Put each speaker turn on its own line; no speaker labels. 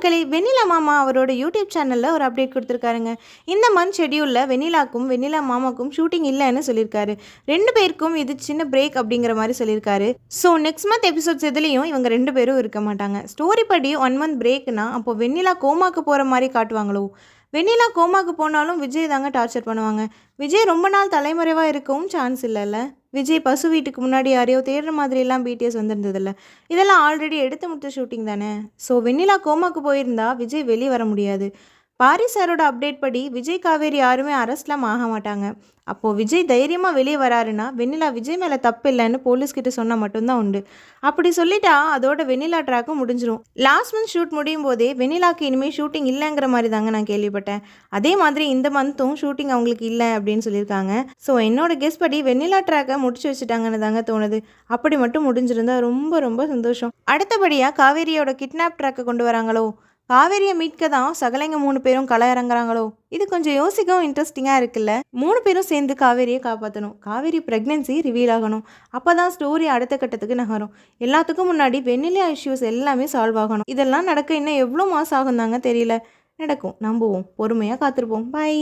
மக்களே வெண்ணிலா மாமா அவரோட யூடியூப் சேனலில் ஒரு அப்டேட் கொடுத்துருக்காருங்க. இந்த மந்த் ஷெடியூலில் வெண்ணிலாக்கும் வெண்ணிலா மாமாக்கும் ஷூட்டிங் இல்லைன்னு சொல்லியிருக்காரு. ரெண்டு பேருக்கும் இது சின்ன பிரேக் அப்படிங்கிற மாதிரி சொல்லியிருக்காரு. ஸோ நெக்ஸ்ட் மந்த் எபிசோட்ஸ் எதுலேயும் இவங்க ரெண்டு பேரும் இருக்க மாட்டாங்க. ஸ்டோரி படி ஒன் மந்த் பிரேக்னா அப்போ வெண்ணிலா கோமாக்கு போகிற மாதிரி காட்டுவாங்களோ? வெண்ணிலா கோமாக்கு போனாலும் விஜய் தாங்க டார்ச்சர் பண்ணுவாங்க. விஜய் ரொம்ப நாள் தலைமறைவாக இருக்கவும் சான்ஸ் இல்லைல்ல? விஜய் பசு வீட்டுக்கு முன்னாடி யாரையோ தேடுற மாதிரிலாம் பிடிஎஸ் வந்திருந்ததில்ல. இதெல்லாம் ஆல்ரெடி எடுத்து முடித்த ஷூட்டிங் தானே? ஸோ வெண்ணிலா கோமாக்கு போயிருந்தா விஜய் வெளியே வர முடியாது. பாரி சாரோட அப்டேட் படி விஜய் காவேரி யாருமே அரெஸ்ட்லாம் ஆக மாட்டாங்க. அப்போது விஜய் தைரியமாக வெளியே வராருன்னா வெண்ணிலா விஜய் மேலே தப்பு இல்லைன்னு போலீஸ்கிட்ட சொன்னால் மட்டும்தான் உண்டு. அப்படி சொல்லிட்டா அதோட வெண்ணிலா ட்ராக்கும் முடிஞ்சிரும். லாஸ்ட் மந்த் ஷூட் முடியும் போதே வெண்ணிலாக்கு இனிமேல் ஷூட்டிங் இல்லைங்கிற மாதிரி தாங்க நான் கேள்விப்பட்டேன். அதே மாதிரி இந்த மந்த்தும் ஷூட்டிங் அவங்களுக்கு இல்லை அப்படின்னு சொல்லியிருக்காங்க. ஸோ என்னோட கெஸ் படி வெண்ணிலா ட்ராக்கை முடிச்சு வச்சுட்டாங்கன்னு தாங்க தோணுது. அப்படி மட்டும் முடிஞ்சிருந்தா ரொம்ப ரொம்ப சந்தோஷம். அடுத்தபடியாக காவேரியோட கிட்னாப் ட்ராக்கை கொண்டு வராங்களோ? காவேரியை மீட்க தான் சகலைங்க மூணு பேரும் களை இறங்குறாங்களோ? இது கொஞ்சம் யோசிக்கவும் இன்ட்ரெஸ்டிங்காக இருக்குல்ல. மூணு பேரும் சேர்ந்து காவேரியை காப்பாற்றணும் காவேரி ப்ரெக்னென்சி ரிவீல் ஆகணும். அப்போ தான் ஸ்டோரி அடுத்த கட்டத்துக்கு நகரும். எல்லாத்துக்கும் முன்னாடி வெண்ணிலா இஷ்யூஸ் எல்லாமே சால்வ் ஆகணும். இதெல்லாம் நடக்க இன்னும் எவ்வளோ மாதம் ஆகும் தாங்க தெரியல. நடக்கும். நம்புவோம். பொறுமையாக காத்திருப்போம். பை